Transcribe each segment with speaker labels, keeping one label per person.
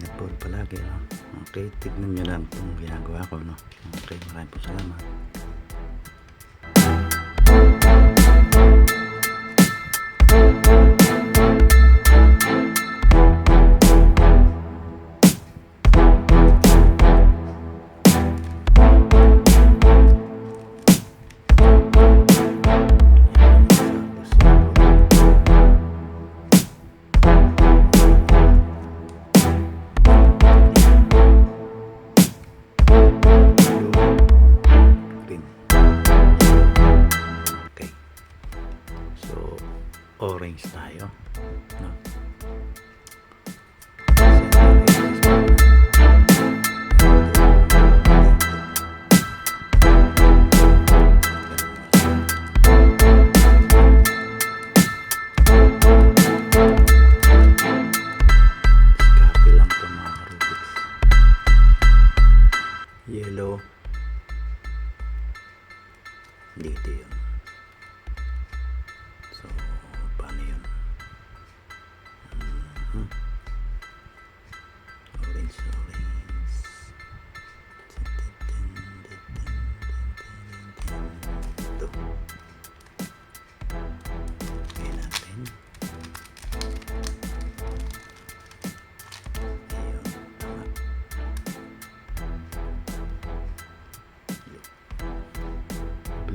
Speaker 1: mag-iingat po palagi. No? Okay, tignan nyo lang itong ginagawa ko. No? Okay, maraming po salamat.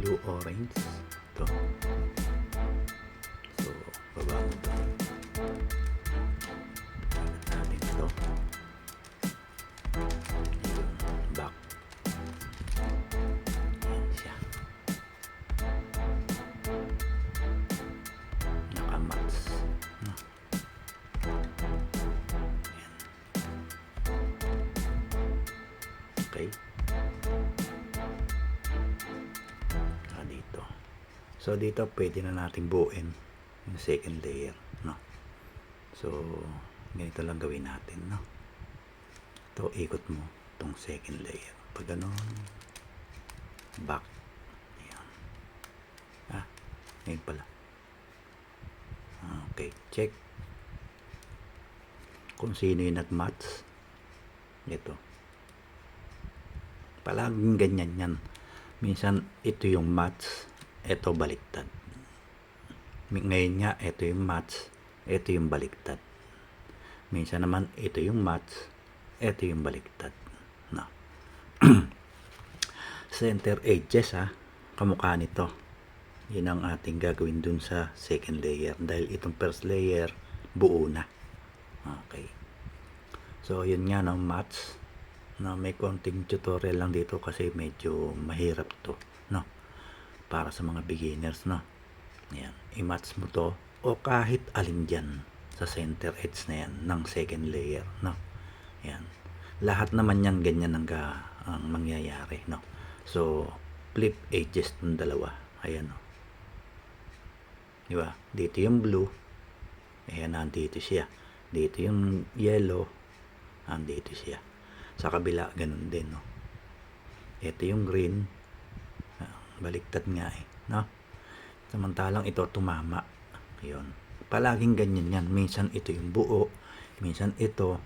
Speaker 1: Blue orange ito so baba So dito pwede na natin buuin yung second layer, no. So ganito lang gawin natin, no. Ito ikot mo tong second layer. Pag ganon, back. Ayan. Ah, ngayon pala. Okay, check. Kung sino yung nag-match. Ito. Palaging ganyan yan. Minsan, ito yung match, ito baliktad. Ngayon nga, ito yung match, ito yung baliktad. Minsan naman, ito yung match, ito yung baliktad. No. Center edges, ha. Kamukha nito. Yun ang ating gagawin dun sa second layer. Dahil itong first layer, buo na. Okay. So, yun nga, no, match na may konting tutorial lang dito kasi medyo mahirap to no para sa mga beginners no? Yan i-match mo to. O kahit alin dyan sa center edge na yan ng second layer no? Yan lahat naman yan ganyan ang, ga, ang mangyayari no? So flip edges ng dalawa. Ayan no? Di ba? Dito yung blue. Ayan nandito siya. Dito yung yellow. Nandito siya. Sa kabila ganun din no? Ito yung green baliktad nga eh no? Samantalang ito tumama. Yun palaging ganyan yan. Minsan ito yung buo minsan ito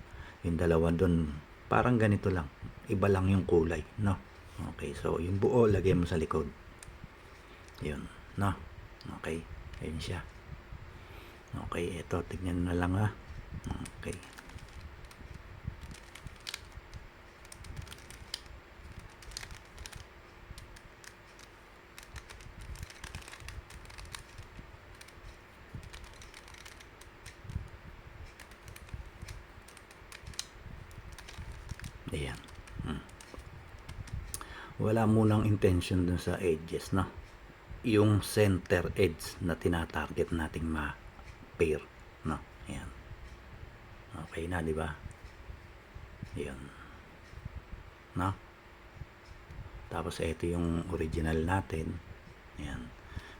Speaker 1: yung dalawa dun parang ganito lang. Iba lang yung kulay no? Okay so yung buo lagay mo sa likod. Yun no? Okay ayun siya. Okay ito tignan na lang ha okay Ayan. Hmm. Wala munang intention dun sa edges, no? Yung center edge na tinatarget nating ma-pair, no? Ayan. Okay na, di ba? Ayan. No? Tapos ito yung original natin. Ayan.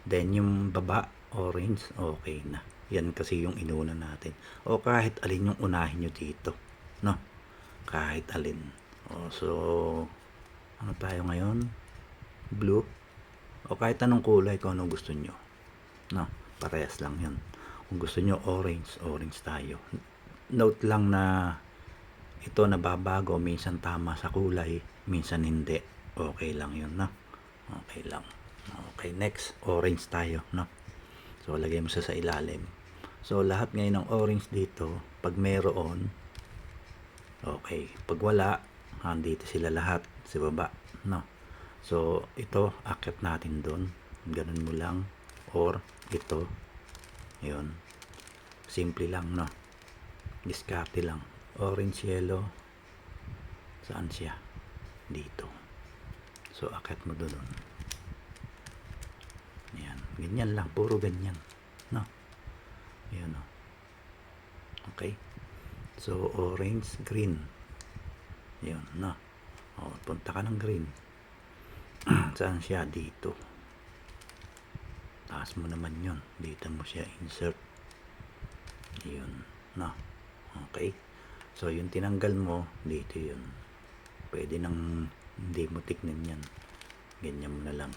Speaker 1: Then yung baba, orange, okay na. Yan kasi yung inuna natin. O kahit alin yung unahin nyo dito. No? Kahit alin. O, so, ano tayo ngayon? Blue. O kahit anong kulay kung anong gusto nyo. No, parehas lang yun. Kung gusto nyo orange, orange tayo. Note lang na ito nababago, minsan tama sa kulay, minsan hindi. Okay lang yun, no? Okay lang. Okay, next, orange tayo, no? So, lagay mo siya sa ilalim. So, lahat ngayon ng orange dito, pag meron, okay. Pag wala, andito sila lahat sa baba, no? So, ito, akit natin doon. Ganun mo lang. Or, ito. Yun. Simple lang, no? Diskarte lang. Orange, yellow. Saan siya? Dito. So, akit mo doon. Yan. Ganyan lang. Puro ganyan. No? Yan, no? Okay? So, orange, green. Yun, no? O, punta ka ng green. Saan siya? Dito. Taas mo naman yun. Dito mo siya insert. Yun. No? Okay? So, yung tinanggal mo, dito yun. Pwede nang hindi mo tignan yan. Ganyan mo na lang.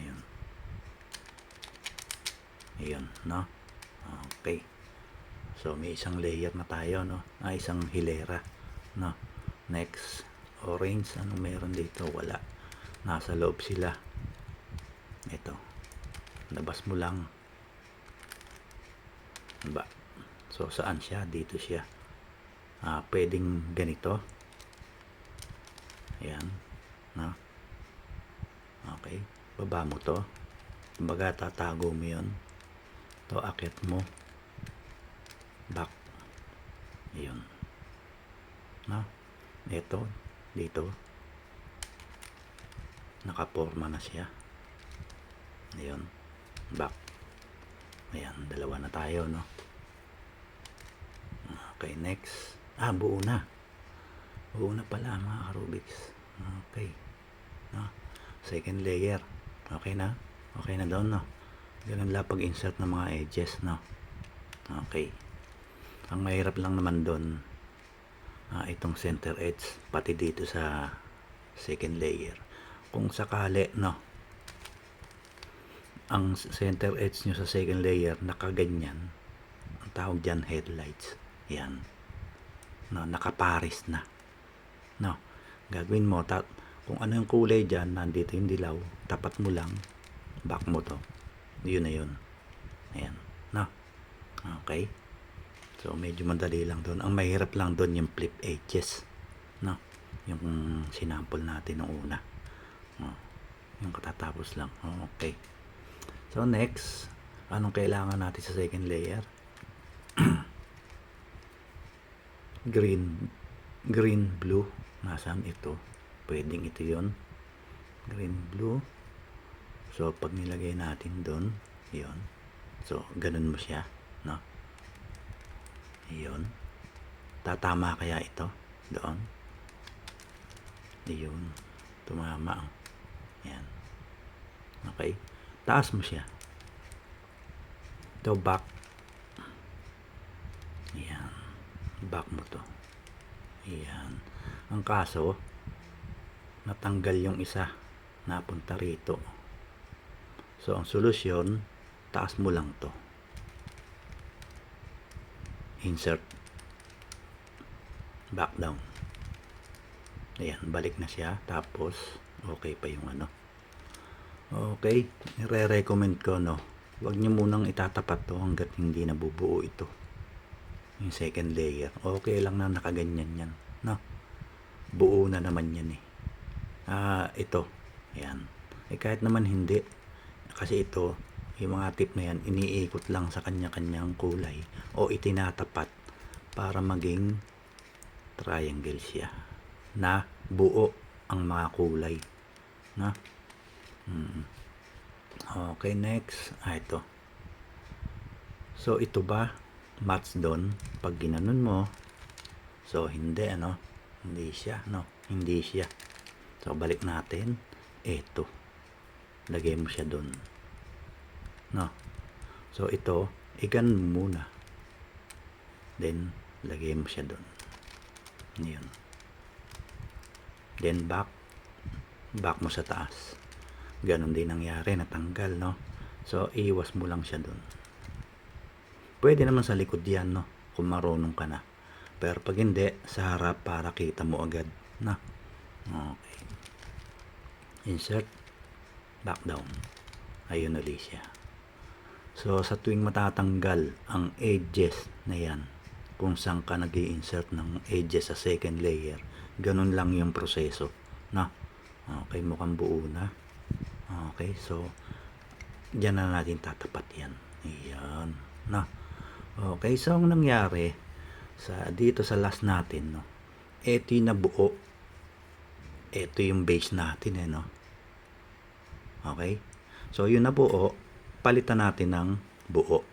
Speaker 1: Ayun. Ayun, no? Okay. So, may isang layer na tayo, no? Ah, isang hilera, no? Next, orange. Anong meron dito? Wala. Nasa loob sila. Ito. Labas mo lang. Ba? So, saan siya? Dito siya. Ah, pwedeng ganito. Ayan. No? Okay. Baba mo to. Kumbaga, tatago mo yun. To, akit mo. Ayun. No? Ito. Dito. Nakaporma na siya. Ayun. Back. Ayan. Dalawa na tayo, no? Okay, next. Ah, buo na. Buo na pala, mga Rubik's. Okay. No? Second layer. Okay na? Okay na daw, no? Ganun lang pag-insert ng mga edges, no? Okay. Ang mahirap lang naman doon, ah, itong center edge, pati dito sa second layer. Kung sakali, no? Ang center edge nyo sa second layer, nakaganyan. Ang tawag dyan, headlights. Yan. No, nakaparis na. No. Gagawin mo, ta- kung ano yung kulay dyan, nandito yung dilaw, tapat mo lang, back mo to. Yun na yun. Ayan. No. Okay. So, medyo madali lang doon. Ang mahirap lang doon yung flip edges. No. Yung sinample natin nung una. Oh. Yung katatapos lang. Oh, okay. So, next, anong kailangan natin sa second layer? green green blue nasaan ito pwedeng ito yon green blue so pag nilagay natin doon yon so ganun mo siya yon tatama kaya ito? Doon? Yun. Tumama. Yan. Okay. Taas mo siya. Ito back. Yan. Back mo to. Yan. Ang kaso natanggal yung isa. Napunta rito. So ang solusyon taas mo lang to insert. Back down ayan balik na siya. Tapos okay pa yung ano. Okay nire-recommend ko no? Wag nyo munang itatapat to hanggat hindi nabubuo ito. Yung second layer. Okay lang na nakaganyan yan no? Buo na naman yan eh. Ah ito. Yan eh kahit naman hindi. Kasi ito yung mga tip na yan iniikot lang sa kanya-kanyang kulay o itinatapat para maging triangle siya na buo ang mga kulay na? Hmm. okay next. Ah ito. So ito ba match doon pag ginanon mo? So hindi ano? Hindi siya no? Hindi siya. So balik natin. Eto lagay mo siya doon no so ito igan mo muna then lagay mo siya doon yun then back back mo sa taas ganon din nangyari natanggal no so iwas mo lang siya doon Pwede naman sa likod yan, no? Kung marunong ka na. Pero pag hindi, sa harap para kita mo agad, na. Okay. Insert. Back down. Ayun ulit siya. So, sa tuwing matatanggal ang edges na yan, kung saan ka nag insert ng edges sa second layer, ganun lang yung proseso. Na? Okay, mukhang buo na. Okay, so, Diyan na natin tatapat yan. Ayan. Na. Okay, so ang nangyari sa dito sa last natin, no. Ito yung nabuo. Ito yung base natin, eh, no. Okay? So, yung nabuo, palitan natin ng buo.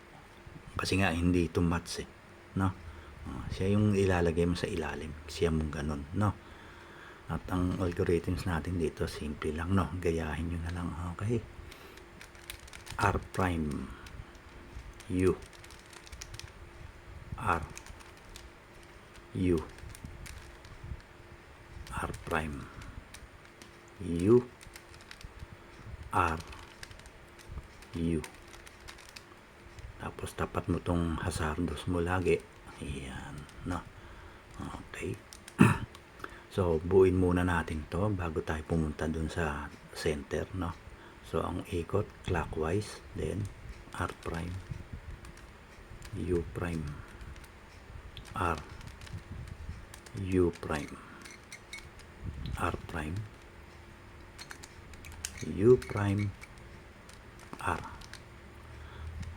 Speaker 1: Kasi nga, hindi ito match, eh. No? Ah, siya yung ilalagay mo sa ilalim. Siya mong ganun, no? At ang algorithms natin dito, simple lang, no? Gayahin nyo na lang, okay? R prime U R U R prime U R U tapos tapat mo tong hazardos mo lagi. Ayan no? Okay. So buuin muna natin to bago tayo pumunta dun sa center no? So, ang ikot clockwise, then R prime, U prime, R, U prime, R prime, U prime, R.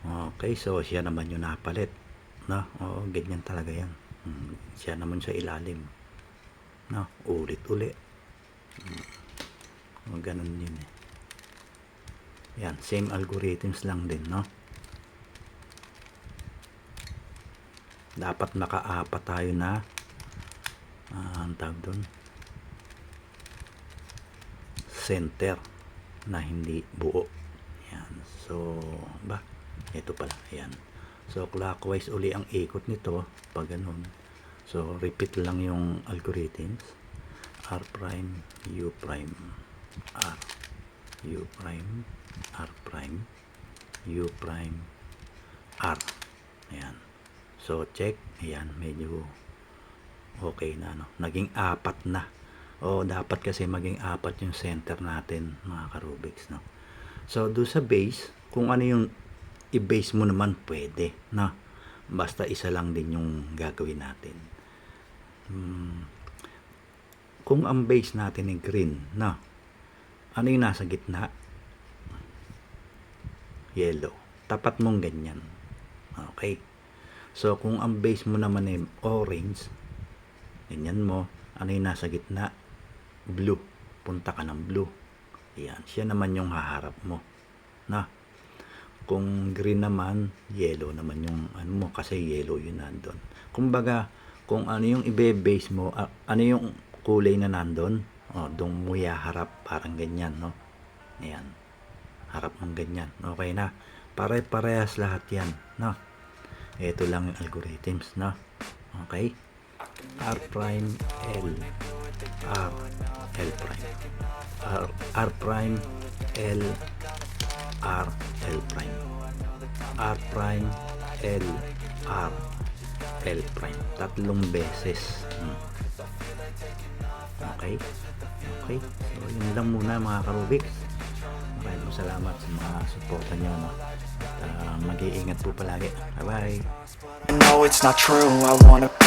Speaker 1: Okay, so siya naman yung napalit. No? Oo, ganyan talaga yan. Hmm, Siya naman sa ilalim. No? Ulit-uli. Hmm. Ganun yun eh. Yan, same algorithms lang din, no? Dapat makaapat tayo na uh, ang tawag doon center na hindi buo. Yan. So, ba? Ito pala. Yan. So, clockwise uli ang ikot nito pag ganun. So, repeat lang yung algorithms. R prime, U prime, R, U prime, R prime, U prime, R. Ayan. So, check. Ayan, medyo okay na. No? Naging apat na. O, dapat kasi maging apat yung center natin, mga karubiks. No? So, do sa base, kung ano yung i-base mo naman, pwede. No? Basta isa lang din yung gagawin natin. Hmm. Kung ang base natin ay green, no? Ano yung nasa gitna? yellow. Tapat mong ganyan. Okay. So, kung ang base mo naman ay orange, ganyan mo, ano yung nasa gitna? Blue. Punta ka ng blue. Yan. Siya naman yung haharap mo. Na. Kung green naman, yellow naman yung ano mo kasi yellow yun nandun. Kumbaga, kung ano yung ibe-base mo, ah, ano yung kulay na nandun, oh, doon mo yaharap parang ganyan, no? Ayan harap ng ganyan. Okay na. Pare-parehas lahat yan. No? Ito lang yung algorithms. No? Okay? R prime L R L prime R, R prime L R L prime. R prime L R L prime. Tatlong beses. Hmm. okay. Okay. So yun lang muna mga karubiks maraming salamat sa mga suporta nyo no? at uh, mag-iingat po palagi. Bye bye
Speaker 2: No, it's not true. I wanna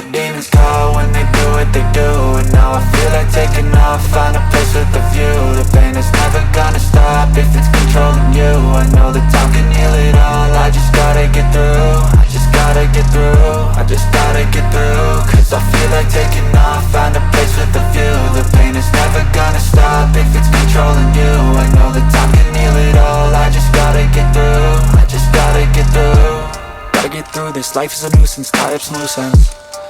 Speaker 2: the demons call when they do what they do. And now I feel like taking off, find a place with a view. The pain is never gonna stop if it's controlling you. I know that time can heal it all, I just gotta get through. I just gotta get through, I just gotta get through. Cause I feel like taking off, find a place with a view. The pain is never gonna stop if it's controlling you. I know that time can heal it all, I just gotta get through I just gotta get through. Gotta get through this, life is a nuisance, tie up some loose ends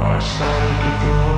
Speaker 3: I started to go.